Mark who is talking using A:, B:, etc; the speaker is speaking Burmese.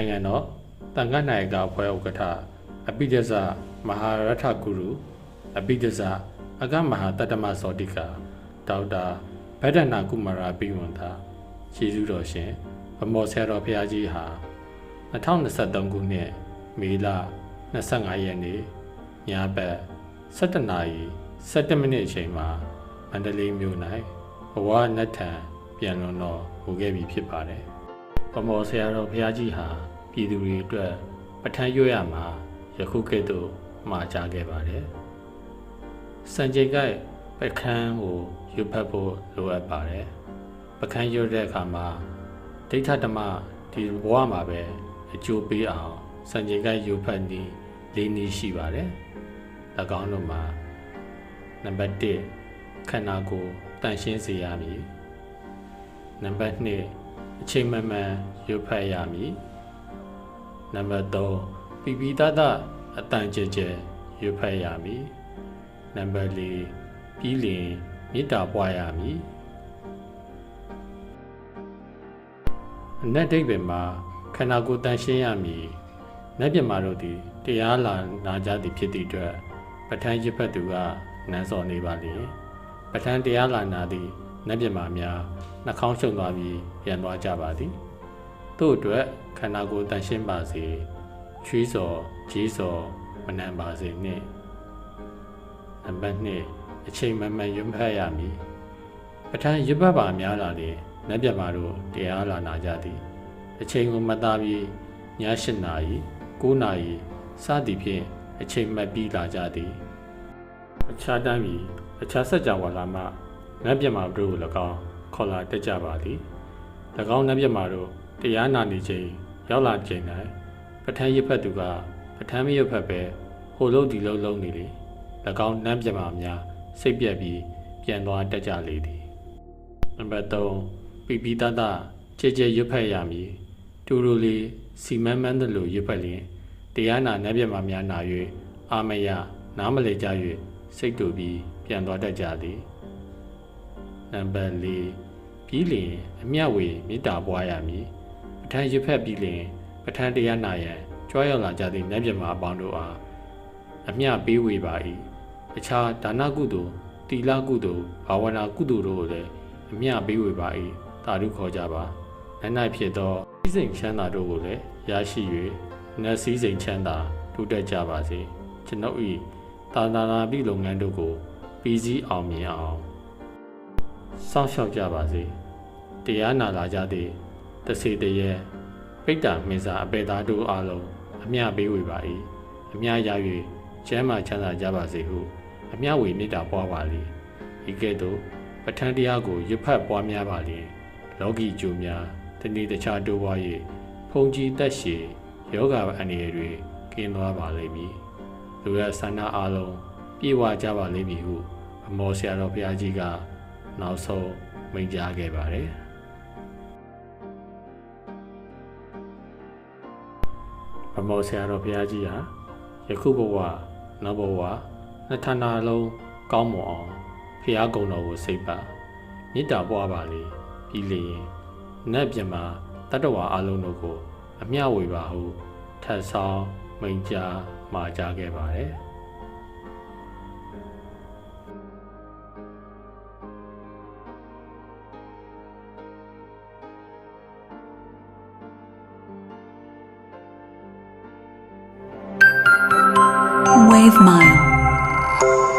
A: နိုင်ငံတော်တန်ခတ်နိုင်ကဖွဲ့ဥက္ကဋ္ဌအပိဒဇမဟာရထဂုရုအပိဒဇအကမဟာတတ္တမစောတိကဒေါက်တာဗဒ္ဒနာကုမာရပိဝန္တာရှေးစုတော်ရှင်ဗမောဆရာတော်ဘုရားကြီးဟာ2023ခုနှစ်မေလ25ရက်နေ့ညဘက်7:00နာရီ7မိနစ်အချိန်မှာမန္တလေးမြို့၌ဘဝနတ်ထံပြန်လွန်တော်မူခဲ့ပြီဖြစ်ပါတယ်။ဗမောဆရာတော်ဘုရားကြီးဟာ ပြည်သူတွေအတွက်ပဋ္ဌာန်းရွတ်ရမှာယခုကဲ့သို့မှာကြားခဲ့ပါတယ်။စံချိန်ကိုက်ပခန်းကိုရွတ်ဖတ်ဖို့လိုအပ်ပါတယ်။ပခန်းရွတ်တဲ့အခါမှာဒိဋ္ဌဓမ္မဒီဘဝမှာပဲအကျိုးပေးအောင်စံချိန်ကိုက်ရွတ်ဖတ်နည်းလေးနည်းရှိပါတယ်။၎င်းတို့မှာနံပါတ်1ခန္ဓာကိုယ်တန့်ရှင်းစေရမည်နံပါတ်2အချိန်မှန်မှန်ရွတ်ဖတ်ရမည် နံပါတ်3ပိပိတတအတန်ကြဲကြဲရွတ်ဖတ်ရမည်နံပါတ်4ပြီးလင်မေတ္တာပွားရမည်အနက်ဒိတ်ပင်မှာခန္ဓာကိုယ်တန့်ရှင်းရမည်နတ်ပြမာတို့သည်တရားလာနာကြသည်ဖြစ်သည့်အတွက်ပဋ္ဌာန်းရစ်ဖတ်သူကနန်းစော်နေပါလေပဋ္ဌာန်းတရားလာနာသည်နတ်ပြမာများနှာခေါင်းရှုံသွားပြီးပြန်သွားကြပါသည် တို့အတွက်ခန္ဓာကိုယ်တန့်ရှင်းပါစေချွေးစော်ကြီးစော်မနှံပါစေနှင့်နံပါတ်2အချိန်မှန်မှန်ရွတ်ဖတ်ရမည်ပဋ္ဌာန်းရွတ်ဖတ်ပါများလာလေနတ်ပြမာတို့တရားလာနာကြသည်အချိန်ကိုမသားပြီးည8နာရီ9နာရီစသည်ဖြင့်အချိန်မှတ်ပြီးလာကြသည်အခြားတမ်းပြီးအခြားဆက်ကြဝဠာမှနတ်ပြမာတို့ကို၎င်းခေါ်လာတက်ကြပါသည်၎င်းနတ်ပြမာတို့ တရားနာနေချိန်ရောက်လာချိန်၌ပဋ္ဌာန်းရစ်ဖတ်သူကပဋ္ဌာန်းမရဖတ်ပဲဟိုလုံးဒီလုံးလုံးနေလေ၎င်းနတ်ပြမာများစိတ်ပြက်ပြီးပြန်သွားတက်ကြလေသည်နံပါတ်3ပိပိတတကြဲကြဲရွတ်ဖတ်ရမည်တူတူလေးစီမန်းမန်းသလိုရွတ်ဖတ်လျင်တရားနာနတ်ပြမာများနာ၍အာမယနားမလဲကြ၍စိတ်တူပြီးပြန်သွားတတ်ကြသည်နံပါတ်4ပြီးလျင်အမျှဝေမေတ္တာပွားရမည် ပဋ္ဌာန်းရွတ်ဖတ်ပြီးလျင်ပဋ္ဌာန်းတရားနာရန်ကြွားရောက်လာကြသည့်နတ်ပြမာအပေါင်းတို့အားအမျှပေးဝေပါ၏အခြားဒါနကုသိုလ်တီလကုသိုလ်ဘာဝနာကုသိုလ်တို့ကိုလည်းအမျှပေးဝေပါ၏တာဓုခေါ်ကြပါနိုင်နိုင်ဖြစ်သောစည်းစိမ်ချမ်းသာတို့ကိုလည်းရရှိ၍နတ်စည်းစိမ်ချမ်းသာတိုးတက်ကြပါစေကျွန်ုပ်၏တာနာနာပိလုပ်ငန်းတို့ကိုပြီးစည်းအောင်မြင်အောင်စောင့်ရှောက်ကြပါစေတရားနာလာကြသည့် တစေတရေပိတ္တာမင်းစာအပေသားတို့အားလုံးအမျှပေးဝေပါ၏အမျှရ၍ကျမ်းမာချမ်းသာကြပါစေဟုအမျှဝေမေတ္တာပွားပါလေဤကဲ့သို့ပဋ္ဌာန်းတရားကိုရွတ်ဖတ်ပွားများပါလျင်လောကီကျိုးများတဏှိတခြားတိုးပွား၍ဖုန်ကြီးတက်ရှည်ယောဂအန္တရာယ်တွေကင်းသွားပါလိမ့်မည်လူရဆန္ဒအားလုံးပြေဝကြပါလိမ့်မည်ဟုအမောဆရာတော်ဘုရားကြီးကနောက်ဆုံးမိန့်ကြားခဲ့ပါတယ် အမောဆရာတော်ဘုရားကြီးဟာယခုဘဝနောက်ဘဝနှစ်ဌာနလုံးကောင်းမွန်အောင်ဖျားကုံတော်ကိုစိတ်ပါမေတ္တာပွားပါလေပြီးလျင်နတ်ပြမတတ္တဝါအလုံးတို့ကို အမျှဝေပါဟုထပ်ဆောင်မိန့်ကြားမှာကြားခဲ့ပါတယ်
B: Wave Mile.